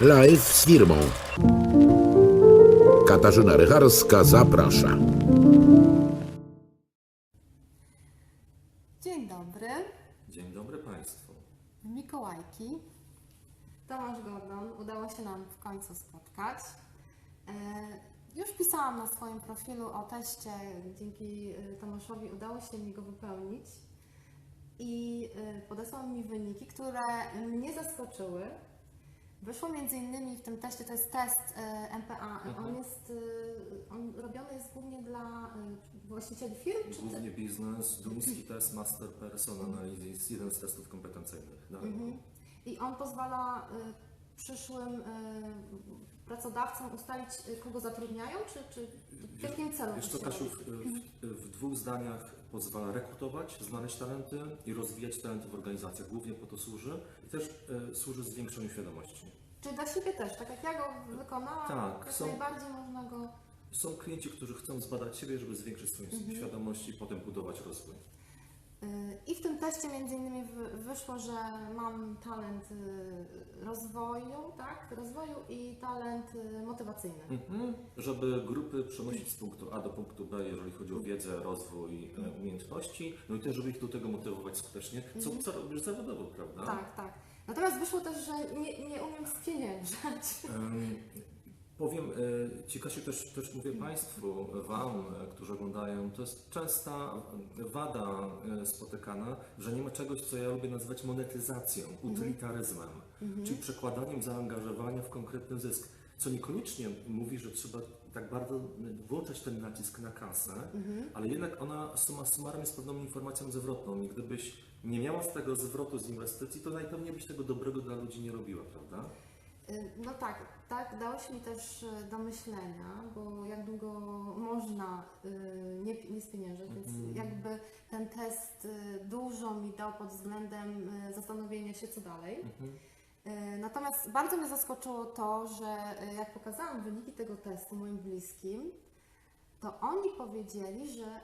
Live z firmą. Katarzyna Rycharska zaprasza. Dzień dobry, Dzień dobry Państwu. Mikołajki. Tomasz Gordon, udało się nam w końcu spotkać. E, Już pisałam na swoim profilu o teście, dzięki e, Tomaszowi udało się mi go wypełnić i e, podesłał mi wyniki, które mnie zaskoczyły. Wyszło między innymi w tym teście, to jest test e, MPA, on jest, e, on robiony jest głównie dla e, właścicieli firm, czy Głównie biznes, duński test Master Person Analysis, jeden z testów kompetencyjnych. Mhm. I on pozwala przyszłym pracodawcom ustalić, kogo zatrudniają, czy, czy w jakim celu się Kasiu, w, w, w dwóch zdaniach pozwala rekrutować, znaleźć talenty i rozwijać talenty w organizacjach. Głównie po to służy i też e, służy zwiększeniu świadomości. Czy dla siebie też, tak jak ja go wykonałam, Tak, jak są- najbardziej można go... Są klienci, którzy chcą zbadać siebie, żeby zwiększyć swoją Mhm. świadomość i potem budować rozwój. Y, I w tym teście między innymi wy- wyszło, że mam talent y, rozwoju, tak, rozwoju i talent y, motywacyjny. Mhm. Żeby grupy przenosić z punktu A do punktu B, jeżeli chodzi o wiedzę, rozwój, e, umiejętności, no i też, żeby ich do tego motywować skutecznie, co, co robisz zawodowo, prawda? Mhm. Tak, tak. Natomiast wyszło też, że nie, nie umiem spieniężać. Powiem e, Ci, Kasiu, też, też mówię Państwu, Wam, e, którzy oglądają, to jest częsta wada e, spotykana, że nie ma czegoś, co ja lubię nazywać monetyzacją, utylitaryzmem, czyli przekładaniem zaangażowania w konkretny zysk, co niekoniecznie mówi, że trzeba tak bardzo włączać ten nacisk na kasę, ale jednak ona summa summarum jest pewną informacją zwrotną i gdybyś nie miała z tego zwrotu z inwestycji, to najpewniej byś tego dobrego dla ludzi nie robiła, prawda? Y, No tak, tak, dało się mi też y, do myślenia, bo jak długo można y, nie, nie spieniężać, więc jakby ten test dużo mi dał pod względem zastanowienia się, co dalej. Y, Natomiast bardzo mnie zaskoczyło to, że jak pokazałam wyniki tego testu moim bliskim, to oni powiedzieli, że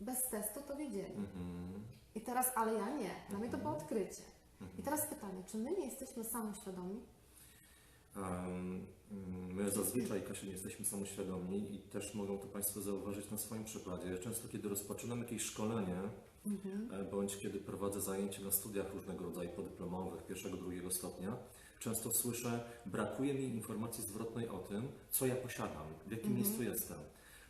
bez testu to wiedzieli. Mhm. I teraz, ale ja nie, dla mnie to było odkrycie. I teraz pytanie, czy my nie jesteśmy samoświadomi? My zazwyczaj, Kasiu, nie jesteśmy samoświadomi i też mogą to Państwo zauważyć na swoim przykładzie. Często, kiedy rozpoczynam jakieś szkolenie, e, bądź kiedy prowadzę zajęcia na studiach różnego rodzaju podyplomowych, pierwszego, drugiego stopnia, często słyszę, brakuje mi informacji zwrotnej o tym, co ja posiadam, w jakim miejscu jestem.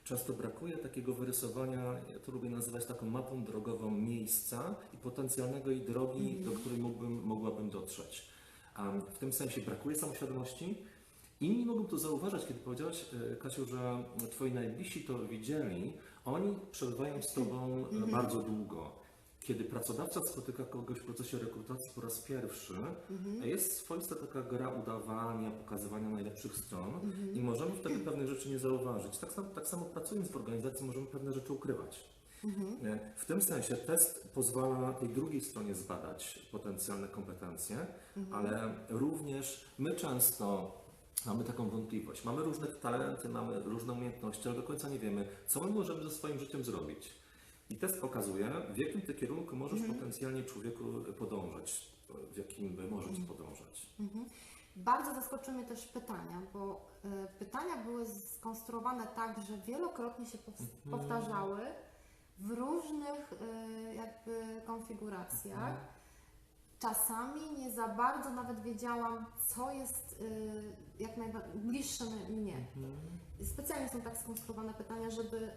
Często brakuje takiego wyrysowania, ja to lubię nazywać taką mapą drogową miejsca i potencjalnego i drogi, do której mógłbym, mogłabym dotrzeć. W tym sensie brakuje samoświadomości. Inni mogą to zauważać, kiedy powiedziałaś, e, Kasiu, że Twoi najbliżsi to widzieli, oni przebywają z Tobą e, bardzo długo. Kiedy pracodawca spotyka kogoś w procesie rekrutacji po raz pierwszy, e, jest swoista taka gra udawania, pokazywania najlepszych stron i możemy wtedy pewnych rzeczy nie zauważyć. Tak samo, tak samo pracując w organizacji możemy pewne rzeczy ukrywać. E, W tym sensie test pozwala tej drugiej stronie zbadać potencjalne kompetencje, ale również my często mamy taką wątpliwość. Mamy różne talenty, mamy różne umiejętności, ale do końca nie wiemy, co my możemy ze swoim życiem zrobić. I test pokazuje, w jakim ty kierunku możesz potencjalnie człowieku podążać, w jakim by może ci podążać. Bardzo zaskoczyły mnie też pytania, bo e, pytania były skonstruowane tak, że wielokrotnie się powtarzały w różnych e, jakby konfiguracjach. Czasami nie za bardzo nawet wiedziałam, co jest e, jak najbliższe mnie. Specjalnie są tak skonstruowane pytania, żeby,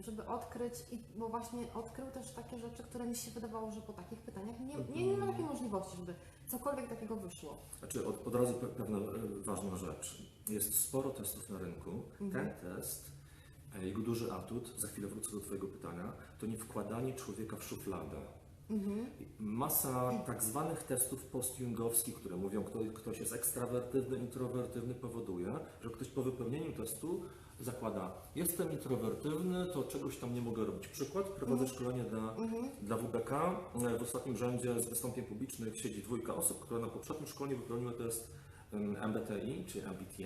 żeby odkryć, i, bo właśnie odkrył też takie rzeczy, które mi się wydawało, że po takich pytaniach nie, nie, nie ma takiej możliwości, żeby cokolwiek takiego wyszło. Znaczy, od, od razu pe- pewna e, ważna rzecz. Jest sporo testów na rynku. Ten test, jego duży atut, za chwilę wrócę do Twojego pytania, to nie wkładanie człowieka w szufladę. Masa tak zwanych testów postjungowskich, które mówią, kto, ktoś jest ekstrawertywny, introwertywny, powoduje, że ktoś po wypełnieniu testu zakłada, jestem introwertywny, to czegoś tam nie mogę robić. Przykład, prowadzę szkolenie dla, dla WBK. W ostatnim rzędzie z wystąpień publicznych siedzi dwójka osób, które na poprzednim szkoleniu wypełniły test MBTI, czy MBTI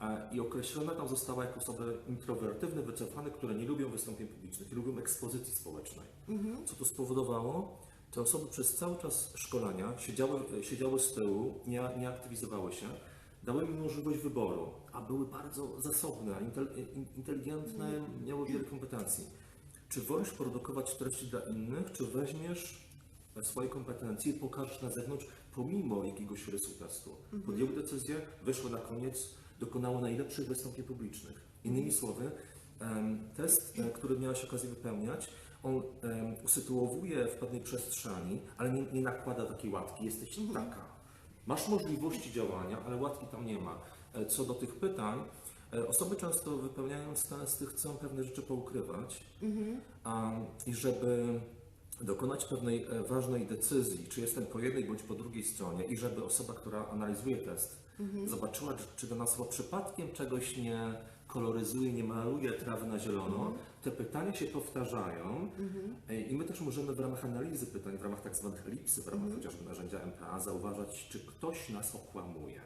e, i określona tam została jako osoby introwertywne, wycofane, które nie lubią wystąpień publicznych, nie lubią ekspozycji społecznej. Co to spowodowało? Te osoby przez cały czas szkolenia siedziały, siedziały z tyłu, nie, nie aktywizowały się, dały mi możliwość wyboru, a były bardzo zasobne, intel- in- inteligentne, miały wiele kompetencji. Czy wolisz produkować treści dla innych, czy weźmiesz swoje kompetencje i pokażesz na zewnątrz pomimo jakiegoś rysu testu? Podjęły decyzję, wyszły na koniec, dokonały najlepszych wystąpień publicznych. Innymi słowy, test, e, który miałeś okazję wypełniać, on usytuowuje w pewnej przestrzeni, ale nie, nie nakłada takiej łatki, jesteś taka. Masz możliwości działania, ale łatki tam nie ma. E, Co do tych pytań, e, osoby często wypełniając testy chcą pewne rzeczy poukrywać a, i żeby dokonać pewnej e, ważnej decyzji, czy jestem po jednej bądź po drugiej stronie i żeby osoba, która analizuje test, zobaczyła, czy- dana osoba przypadkiem czegoś nie koloryzuje, nie maluje trawy na zielono, te pytania się powtarzają. E, i my też możemy w ramach analizy pytań, w ramach tak zwanych elipsy, w ramach chociażby narzędzia MPA zauważać, czy ktoś nas okłamuje.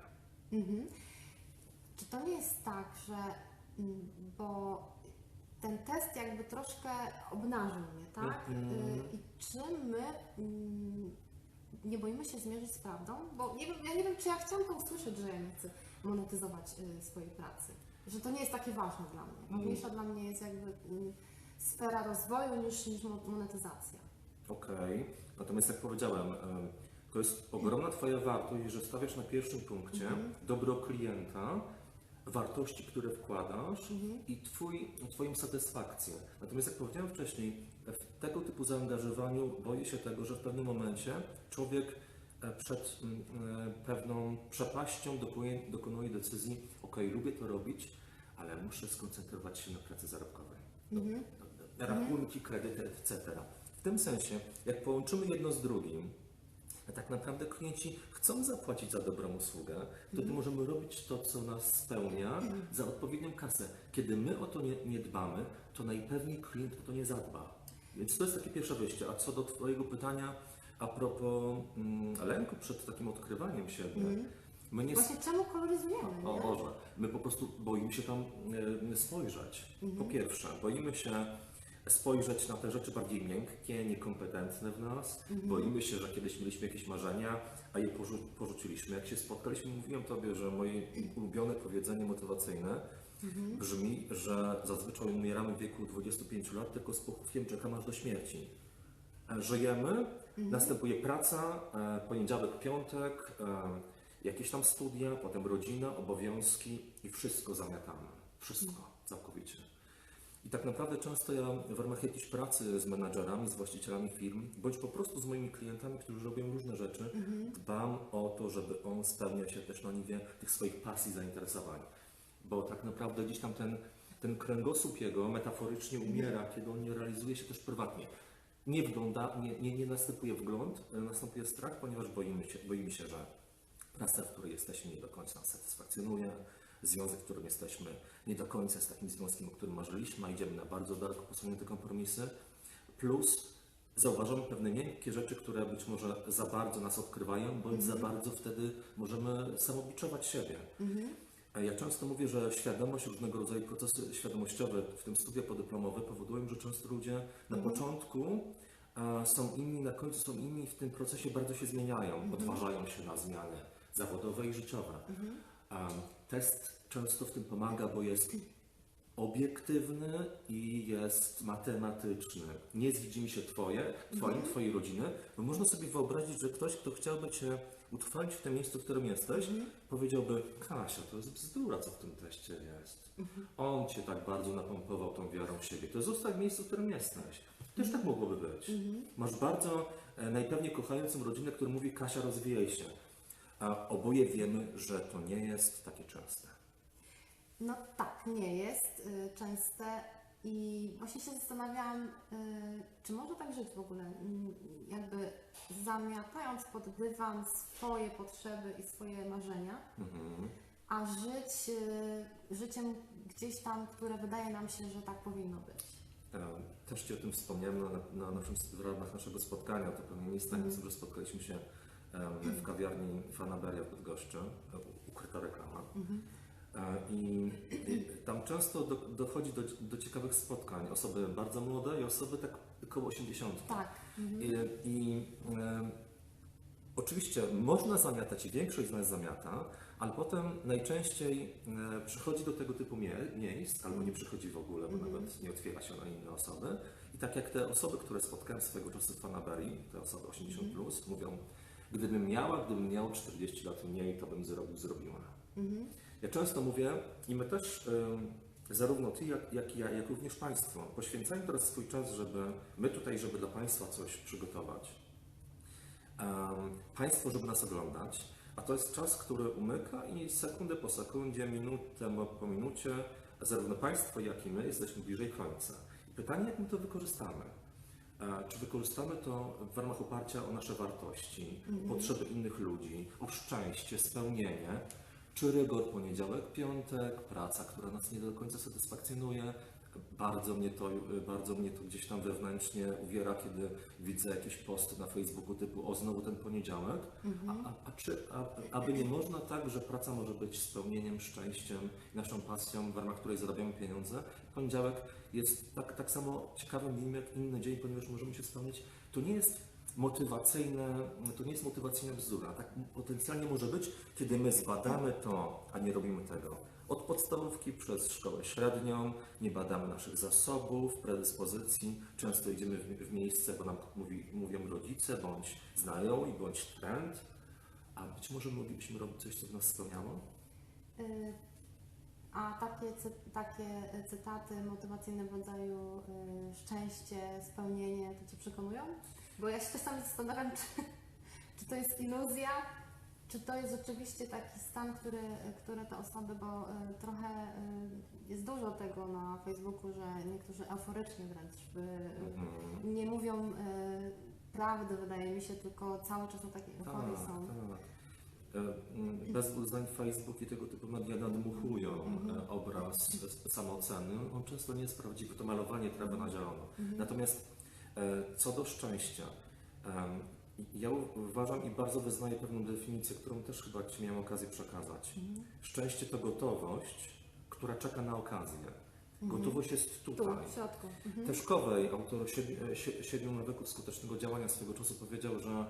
Czy to nie jest tak, że mm, bo ten test jakby troszkę obnażył mnie, tak? Mhm. Y, I czy my mm, nie boimy się zmierzyć z prawdą? Bo nie wiem, ja nie wiem, czy ja chciałam to usłyszeć, że ja nie chcę monetyzować y, swojej pracy. Że to nie jest takie ważne dla mnie. Ważniejsza dla mnie jest jakby y, sfera rozwoju niż, niż mo- monetyzacja. Okej, natomiast jak powiedziałem, em, to jest ogromna Twoja wartość, że stawiasz na pierwszym punkcie dobro klienta, wartości, które wkładasz i twój, Twoją satysfakcję. Natomiast jak powiedziałem wcześniej, w tego typu zaangażowaniu boję się tego, że w pewnym momencie człowiek e, przed mm, e, pewną przepaścią dokonuje, decyzji, ok, lubię to robić, ale muszę skoncentrować się na pracy zarobkowej. No, Rachunki, kredyty, etc. W tym sensie, jak połączymy jedno z drugim, tak naprawdę klienci chcą zapłacić za dobrą usługę, wtedy możemy robić to, co nas spełnia, za odpowiednią kasę. Kiedy my o to nie, nie dbamy, to najpewniej klient o to nie zadba. Więc to jest takie pierwsze wyjście. A co do Twojego pytania a propos mm, lęku przed takim odkrywaniem siebie, my nie Właśnie czemu koloryzujemy, o? Boże, my po prostu boimy się tam e, spojrzeć. Po pierwsze, boimy się spojrzeć na te rzeczy bardziej miękkie, niekompetentne w nas. Boimy się, że kiedyś mieliśmy jakieś marzenia, a je porzu- porzuciliśmy. Jak się spotkaliśmy, mówiłem Tobie, że moje ulubione powiedzenie motywacyjne brzmi, że zazwyczaj umieramy w wieku 25 lat, tylko z pochówkiem czekamy aż do śmierci. E, Żyjemy, następuje praca, e, poniedziałek, piątek, e, jakieś tam studia, potem rodzina, obowiązki i wszystko zamiatamy. Wszystko, całkowicie. I tak naprawdę często ja w ramach jakiejś pracy z menadżerami, z właścicielami firm, bądź po prostu z moimi klientami, którzy robią różne rzeczy, dbam o to, żeby on spełniał się też na niwie tych swoich pasji, zainteresowań. Bo tak naprawdę gdzieś tam ten, ten kręgosłup jego metaforycznie umiera, kiedy on nie realizuje się też prywatnie. Nie wgląda, nie, nie, nie następuje wgląd, e, następuje strach, ponieważ boimy się, boimy się, że praca, w której jesteśmy, nie do końca nas satysfakcjonuje. Związek, w którym jesteśmy, nie do końca jest takim związkiem, o którym marzyliśmy, a idziemy na bardzo daleko posunięte kompromisy. Plus zauważamy pewne miękkie rzeczy, które być może za bardzo nas odkrywają, bądź za bardzo wtedy możemy samobiczować siebie. A Ja często mówię, że świadomość, różnego rodzaju procesy świadomościowe, w tym studia podyplomowe, powodują, że często ludzie na początku a, są inni, na końcu są inni w tym procesie bardzo się zmieniają, odważają się na zmiany zawodowe i życiowe. A, Test często w tym pomaga, bo jest obiektywny i jest matematyczny. Nie zwiedzi mi się Twoje, Twoim, Twojej rodziny, bo można sobie wyobrazić, że ktoś, kto chciałby Cię utrwalić w tym miejscu, w którym jesteś, powiedziałby, Kasia, to jest bzdura, co w tym teście jest. On Cię tak bardzo napompował tą wiarą w siebie. To zostań w miejscu, w którym jesteś. Też tak mogłoby być. Masz bardzo e, najpewniej kochającą rodzinę, która mówi, Kasia, rozwijaj się. A oboje wiemy, że to nie jest takie częste. No tak, nie jest y, częste i właśnie się zastanawiałam, y, czy można tak żyć w ogóle, mm, jakby zamiatając pod dywan swoje potrzeby i swoje marzenia, a żyć y, życiem gdzieś tam, które wydaje nam się, że tak powinno być. E, Też Ci o tym wspomniałem na, na naszym, w ramach naszego spotkania. To pewnie nie jest tajemnicą, że spotkaliśmy się w kawiarni Fanaberia w Bydgoszczy, e, ukryta reklama. E, I, tam często do, dochodzi do, do ciekawych spotkań. Osoby bardzo młode i osoby tak około 80. Tak. I, i e, Oczywiście można zamiatać i większość z nas zamiata, ale potem najczęściej e, przychodzi do tego typu mie- miejsc, albo nie przychodzi w ogóle, bo nawet nie otwiera się na inne osoby. I tak jak te osoby, które spotkałem swego czasu w Fanaberii, te osoby 80+, plus, mówią, gdybym miała, gdybym miał 40 lat mniej, to bym zrobił, zrobiła. Ja często mówię, i my też, zarówno Ty, jak, jak i ja, jak również Państwo, poświęcają teraz swój czas, żeby my tutaj, żeby dla Państwa coś przygotować. Em, państwo, żeby nas oglądać, a to jest czas, który umyka i sekundę po sekundzie, minutę po minucie, zarówno Państwo, jak i my jesteśmy bliżej końca. Pytanie, jak my to wykorzystamy? Czy wykorzystamy to w ramach oparcia o nasze wartości, potrzeby innych ludzi, o szczęście, spełnienie, czy rygor poniedziałek, piątek, praca, która nas nie do końca satysfakcjonuje. Bardzo mnie to, bardzo mnie to gdzieś tam wewnętrznie uwiera, kiedy widzę jakieś posty na Facebooku typu o znowu ten poniedziałek. A, a, a czy, a, aby nie można tak, że praca może być spełnieniem, szczęściem, naszą pasją, w ramach której zarabiamy pieniądze. Poniedziałek jest tak, tak samo ciekawym dniem jak inny dzień, ponieważ możemy się spełnić. To nie jest motywacyjne, to nie jest motywacyjna bzdura. Tak potencjalnie może być, kiedy my zbadamy to, a nie robimy tego. Od podstawówki przez szkołę średnią, nie badamy naszych zasobów, predyspozycji, często idziemy w, w miejsce, bo nam mówi, mówią rodzice, bądź znajomi, bądź trend, a być może moglibyśmy robić coś, co by nas spełniało? Y, A takie, takie cytaty motywacyjne w rodzaju y, szczęście, spełnienie, to Cię przekonują? Bo ja się czasami zastanawiam, czy, czy to jest iluzja, czy to jest rzeczywiście taki stan, który, które te osoby, bo y, trochę y, jest dużo tego na Facebooku, że niektórzy euforycznie wręcz y, Mhm. nie mówią prawdy, wydaje mi się, tylko cały czas na takiej euforii Tak, są. tak. E, mm, Bez uznań Facebook i tego typu media nadmuchują e, obraz samooceny. On często nie jest prawdziwy, to malowanie trawy na zielono. Natomiast e, co do szczęścia, ja uważam i bardzo wyznaję pewną definicję, którą też chyba Ci miałem okazję przekazać. Szczęście to gotowość, która czeka na okazję. Gotowość jest Tu, tutaj. w środku. Mhm. Teszkowej, autor siedmiu- e, sie- siedmiu nawyków skutecznego działania swego czasu powiedział, że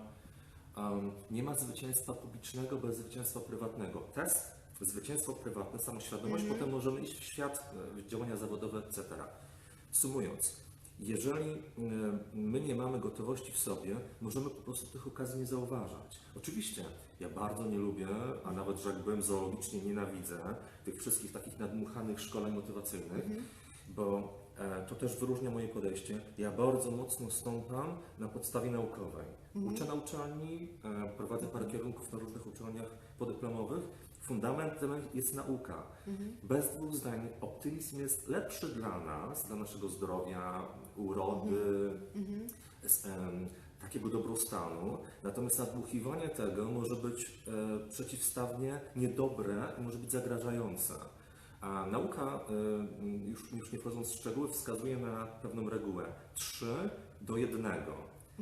um, nie ma zwycięstwa publicznego bez zwycięstwa prywatnego. Test, zwycięstwo prywatne, samoświadomość, potem możemy iść w świat, e, w działania zawodowe, etc. Sumując, jeżeli e, my nie mamy gotowości w sobie, możemy po prostu tych okazji nie zauważać. Oczywiście, ja bardzo nie lubię, a nawet rzekłbym zoologicznie nienawidzę tych wszystkich takich nadmuchanych szkoleń motywacyjnych, bo e, to też wyróżnia moje podejście. Ja bardzo mocno stąpam na podstawie naukowej. Uczę na uczelni, e, prowadzę parę kierunków na różnych uczelniach podyplomowych. Fundamentem jest nauka. Bez dwóch zdań optymizm jest lepszy dla nas, dla naszego zdrowia, urody, z, em, takiego dobrostanu. Natomiast nadmuchiwanie tego może być e, przeciwstawnie niedobre i może być zagrażające. A nauka, e, już, już nie wchodząc w szczegóły, wskazuje na pewną regułę 3 do 1.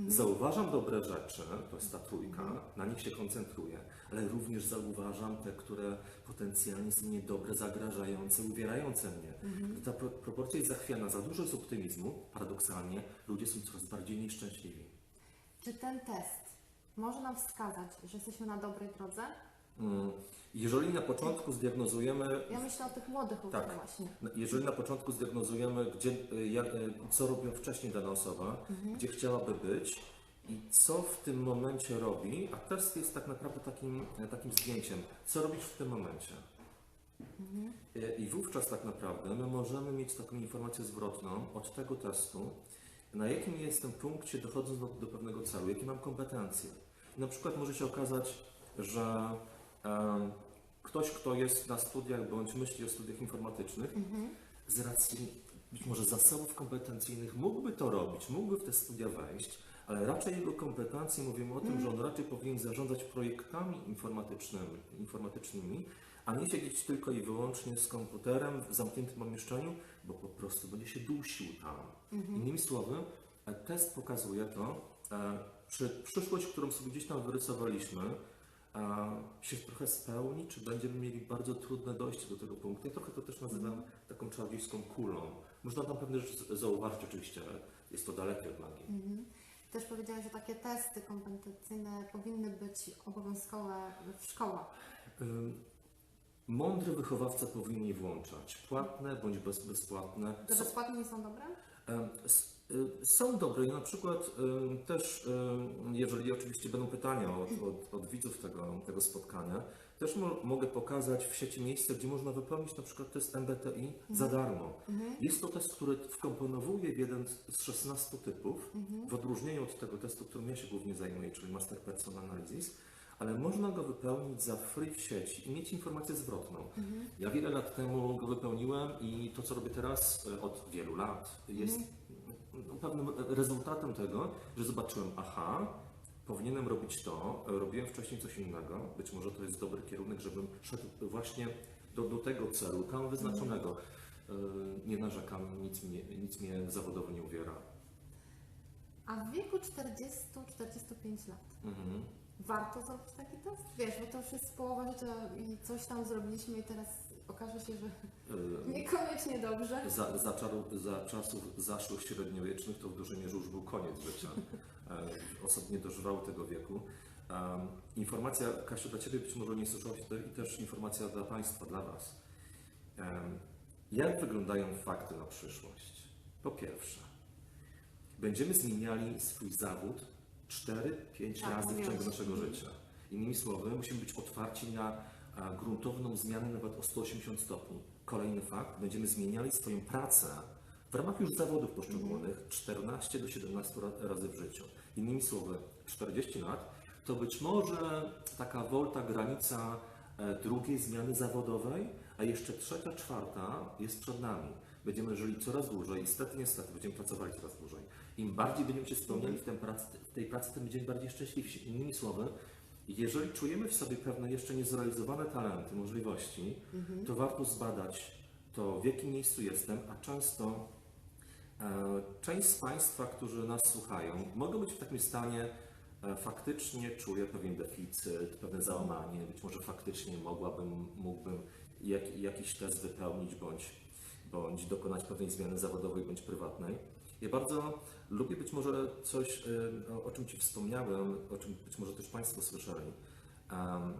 Zauważam dobre rzeczy, to jest ta trójka, na nich się koncentruję, ale również zauważam te, które potencjalnie są niedobre, zagrażające, uwierające mnie. Gdy ta pro, proporcja jest zachwiana za dużo z optymizmu, paradoksalnie ludzie są coraz bardziej nieszczęśliwi. Czy ten test może nam wskazać, że jesteśmy na dobrej drodze? Mm, Jeżeli na początku zdiagnozujemy Ja myślę o tych młodych ludziach Tak. właśnie. Jeżeli na początku zdiagnozujemy, gdzie, y, jak, y, co robiła wcześniej dana osoba, gdzie chciałaby być i co w tym momencie robi, a test jest tak naprawdę takim, e, takim zdjęciem, co robisz w tym momencie. Y, I wówczas tak naprawdę my możemy mieć taką informację zwrotną od tego testu, na jakim jestem punkcie dochodząc do, do pewnego celu, jakie mam kompetencje. Na przykład może się okazać, że ktoś, kto jest na studiach bądź myśli o studiach informatycznych, z racji być może zasobów kompetencyjnych mógłby to robić, mógłby w te studia wejść, ale raczej jego kompetencje mówimy o tym, że on raczej powinien zarządzać projektami informatycznymi, informatycznymi, a nie siedzieć tylko i wyłącznie z komputerem w zamkniętym pomieszczeniu, bo po prostu będzie się dusił tam. Innymi słowy, e, test pokazuje to, e, czy przyszłość, którą sobie gdzieś tam wyrysowaliśmy, a się trochę spełni, czy będziemy mieli bardzo trudne dojście do tego punktu. Ja trochę to też nazywam taką czarodziejską kulą. Można tam pewne rzeczy zauważyć oczywiście, ale jest to dalekie od magii. Też powiedziałeś, że takie testy kompetencyjne powinny być obowiązkowe w szkołach. Mądry wychowawca powinien je włączać, płatne bądź bez, bezpłatne. Że Są- bezpłatnie nie są dobre? Y, Są dobre. I na przykład też, jeżeli oczywiście będą pytania od, od, od widzów tego, tego spotkania, też mo mogę pokazać w sieci miejsce, gdzie można wypełnić na przykład test MBTI za darmo. Jest to test, który wkomponowuje w jeden z 16 typów, w odróżnieniu od tego testu, którym ja się głównie zajmuję, czyli Master Person Analysis, ale można go wypełnić za free w sieci i mieć informację zwrotną. Ja wiele lat temu go wypełniłem i to, co robię teraz e, od wielu lat, jest no, pewnym rezultatem tego, że zobaczyłem, aha, powinienem robić to, robiłem wcześniej coś innego, być może to jest dobry kierunek, żebym szedł właśnie do, do tego celu, tam wyznaczonego. E, Nie narzekam, nic mnie, nic mnie zawodowo nie uwiera. A w wieku 40-45 lat Mhm. warto zrobić taki test? Wiesz, bo to już jest połowa życia i coś tam zrobiliśmy i teraz okaże się, że E, niekoniecznie dobrze. Za, za, czaru, za czasów zaszłych średniowiecznych to w dużej mierze już był koniec życia. E, Osób nie dożywały tego wieku. Informacja, Kasiu, dla Ciebie być może nie słyszałaś i też informacja dla Państwa, dla Was. Jak wyglądają fakty na przyszłość? Po pierwsze, będziemy zmieniali swój zawód 4-5 Tak, razy w ciągu naszego życia. Innymi słowy, musimy być otwarci na gruntowną zmianę nawet o 180 stopni. Kolejny fakt, będziemy zmieniali swoją pracę w ramach już zawodów poszczególnych 14 do 17 ra- razy w życiu. Innymi słowy, 40 lat to być może taka wolta granica e, drugiej zmiany zawodowej, a jeszcze trzecia, czwarta jest przed nami. Będziemy żyli coraz dłużej, niestety, niestety, będziemy pracowali coraz dłużej. Im bardziej będziemy się spełniali w, pracy, w tej pracy, tym będziemy bardziej szczęśliwsi. Innymi słowy, jeżeli czujemy w sobie pewne jeszcze niezrealizowane talenty, możliwości, to warto zbadać to, w jakim miejscu jestem, a często e, część z Państwa, którzy nas słuchają, mogą być w takim stanie, e, faktycznie czuję pewien deficyt, pewne załamanie, być może faktycznie mogłabym, mógłbym jak, jakiś test wypełnić bądź, bądź dokonać pewnej zmiany zawodowej bądź prywatnej. Ja bardzo lubię być może coś, e, o- czym Ci wspomniałem, o czym być może też Państwo słyszeli. E,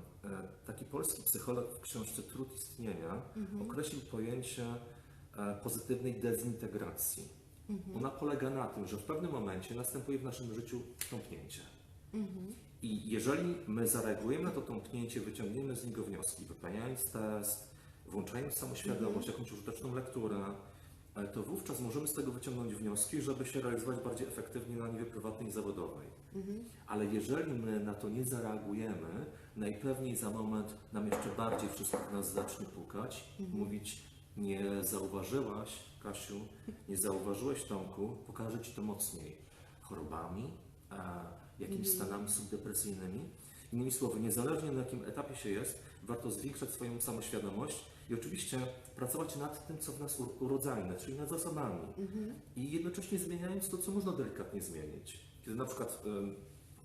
Taki polski psycholog w książce Trud istnienia określił pojęcie e, pozytywnej dezintegracji. Ona polega na tym, że w pewnym momencie następuje w naszym życiu tąpnięcie. I jeżeli my zareagujemy na to tąpnięcie, wyciągniemy z niego wnioski, wypełniając test, włączając samoświadomość, jakąś użyteczną lekturę, to wówczas możemy z tego wyciągnąć wnioski, żeby się realizować bardziej efektywnie na niwie prywatnej i zawodowej. Ale jeżeli my na to nie zareagujemy, najpewniej za moment nam jeszcze bardziej wszystko w nas zacznie pukać, mówić nie zauważyłaś, Kasiu, nie zauważyłeś Tomku, pokażę Ci to mocniej. Chorobami, jakimiś stanami subdepresyjnymi. Innymi słowy, niezależnie na jakim etapie się jest, warto zwiększać swoją samoświadomość i oczywiście pracować nad tym, co w nas ur- urodzajne, czyli nad zasobami. I jednocześnie zmieniając to, co można delikatnie zmienić. Kiedy na przykład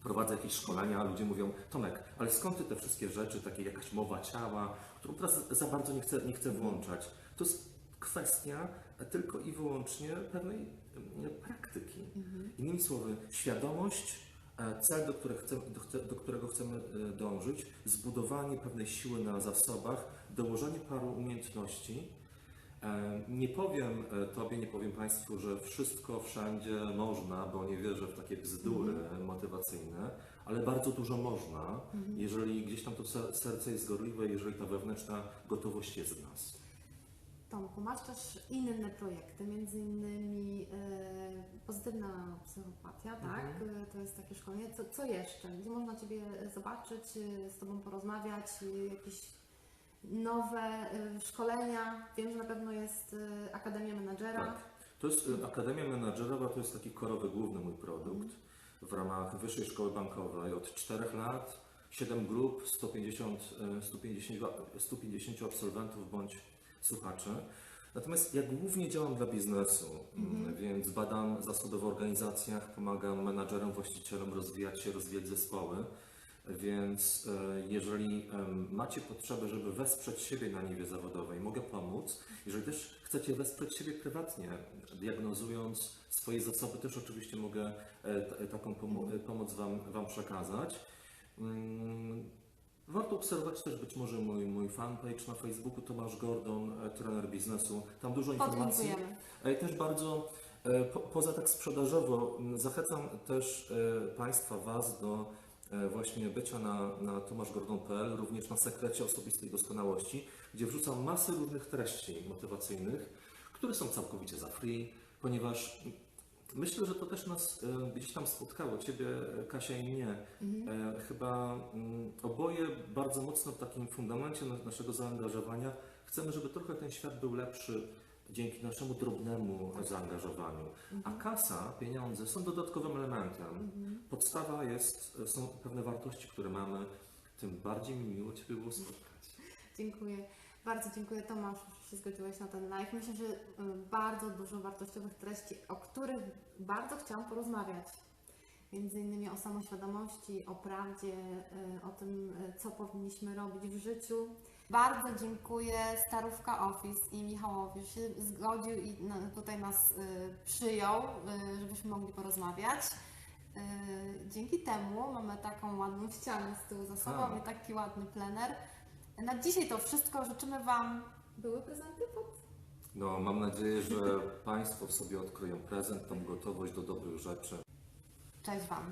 prowadzę jakieś szkolenia, a ludzie mówią, Tomek, ale skąd ty te wszystkie rzeczy, takie jakaś mowa ciała, którą teraz za bardzo nie chcę, nie chcę włączać. To jest kwestia tylko i wyłącznie pewnej praktyki. Innymi słowy, świadomość, e, cel, do którego chcemy e, dążyć, zbudowanie pewnej siły na zasobach, dołożenie paru umiejętności. E, Nie powiem e, Tobie, nie powiem Państwu, że wszystko wszędzie można, bo nie wierzę w takie bzdury motywacyjne, ale bardzo dużo można, jeżeli gdzieś tam to ser- serce jest gorliwe, jeżeli ta wewnętrzna gotowość jest w nas. Tomku, masz też inne projekty, między innymi e, pozytywna psychopatia, tak? E, To jest takie szkolenie. Co, co jeszcze? Gdzie można Ciebie zobaczyć, z Tobą porozmawiać, jakieś nowe e, szkolenia? Wiem, że na pewno jest e, Akademia Menadżera. Tak. To jest y, Akademia Menadżerowa, to jest taki korowy główny mój produkt w ramach Wyższej Szkoły Bankowej od 4 lat, 7 grup, 150, y, 150, 150 absolwentów bądź słuchaczy. Natomiast ja głównie działam dla biznesu, mm, więc badam zasoby w organizacjach, pomagam menadżerom, właścicielom rozwijać się, rozwijać zespoły. Więc e, jeżeli macie potrzebę, żeby wesprzeć siebie na niwie zawodowej, mogę pomóc. Jeżeli też chcecie wesprzeć siebie prywatnie, diagnozując swoje zasoby, też oczywiście mogę e, t- taką pomo- e, pomoc Wam, wam przekazać. Mm, Warto obserwować też być może mój, mój fanpage na Facebooku Tomasz Gordon, e, trener biznesu. Tam dużo informacji. E, Też bardzo, e, po, poza tak sprzedażowo, zachęcam też e, Państwa, Was do e, właśnie bycia na, na tomaszgordon.pl, również na sekrecie osobistej doskonałości, gdzie wrzucam masę różnych treści motywacyjnych, które są całkowicie za free, ponieważ myślę, że to też nas e, gdzieś tam spotkało, Ciebie, e, Kasia i mnie. E, Chyba mm, oboje bardzo mocno w takim fundamencie na- naszego zaangażowania chcemy, żeby trochę ten świat był lepszy dzięki naszemu drobnemu zaangażowaniu. A kasa, pieniądze są dodatkowym elementem. Podstawa jest, są pewne wartości, które mamy. Tym bardziej mi miło Ciebie było spotkać. Dziękuję. Bardzo dziękuję Tomasz, że się zgodziłeś na ten live. Myślę, że y, bardzo dużo wartościowych treści, o których bardzo chciałam porozmawiać. Między innymi o samoświadomości, o prawdzie, y, o tym, y, co powinniśmy robić w życiu. Bardzo dziękuję Starówka Office i Michałowi, że się zgodził i na- tutaj nas y, przyjął, y, żebyśmy mogli porozmawiać. Y, Dzięki temu mamy taką ładną ścianę z tyłu za sobą Tak. i taki ładny plener. Na dzisiaj to wszystko. Życzymy Wam. Były prezenty pod? No, mam nadzieję, że Państwo w sobie odkryją prezent, tą gotowość do dobrych rzeczy. Cześć Wam.